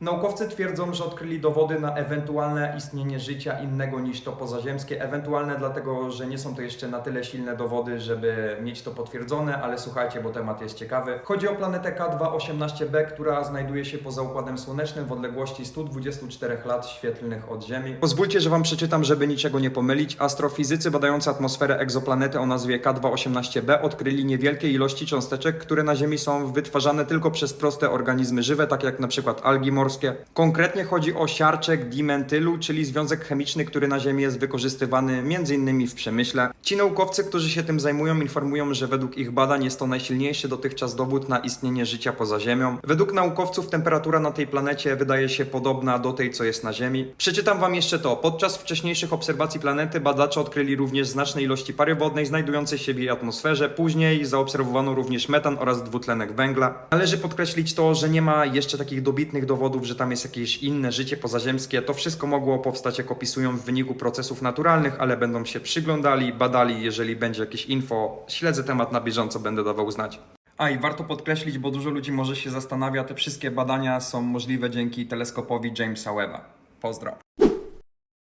Naukowcy twierdzą, że odkryli dowody na ewentualne istnienie życia innego niż to pozaziemskie. Ewentualne dlatego, że nie są to jeszcze na tyle silne dowody, żeby mieć to potwierdzone, ale słuchajcie, bo temat jest ciekawy. Chodzi o planetę K218b, która znajduje się poza Układem Słonecznym w odległości 124 lat świetlnych od Ziemi. Pozwólcie, że Wam przeczytam, żeby niczego nie pomylić. Astrofizycy badający atmosferę egzoplanety o nazwie K218b odkryli niewielkie ilości cząsteczek, które na Ziemi są wytwarzane tylko przez proste organizmy żywe, tak jak przykład algi. Konkretnie chodzi o siarczek dimentylu, czyli związek chemiczny, który na Ziemi jest wykorzystywany m.in. w przemyśle. Ci naukowcy, którzy się tym zajmują, informują, że według ich badań jest to najsilniejszy dotychczas dowód na istnienie życia poza Ziemią. Według naukowców temperatura na tej planecie wydaje się podobna do tej, co jest na Ziemi. Przeczytam Wam jeszcze to. Podczas wcześniejszych obserwacji planety badacze odkryli również znaczne ilości pary wodnej znajdującej się w jej atmosferze. Później zaobserwowano również metan oraz dwutlenek węgla. Należy podkreślić to, że nie ma jeszcze takich dobitnych dowodów, że tam jest jakieś inne życie pozaziemskie. To wszystko mogło powstać, jak opisują, w wyniku procesów naturalnych, ale będą się przyglądali, badali. Jeżeli będzie jakieś info, śledzę temat na bieżąco, będę dawał znać. A i warto podkreślić, bo dużo ludzi może się zastanawia, te wszystkie badania są możliwe dzięki teleskopowi Jamesa Webba. Pozdro.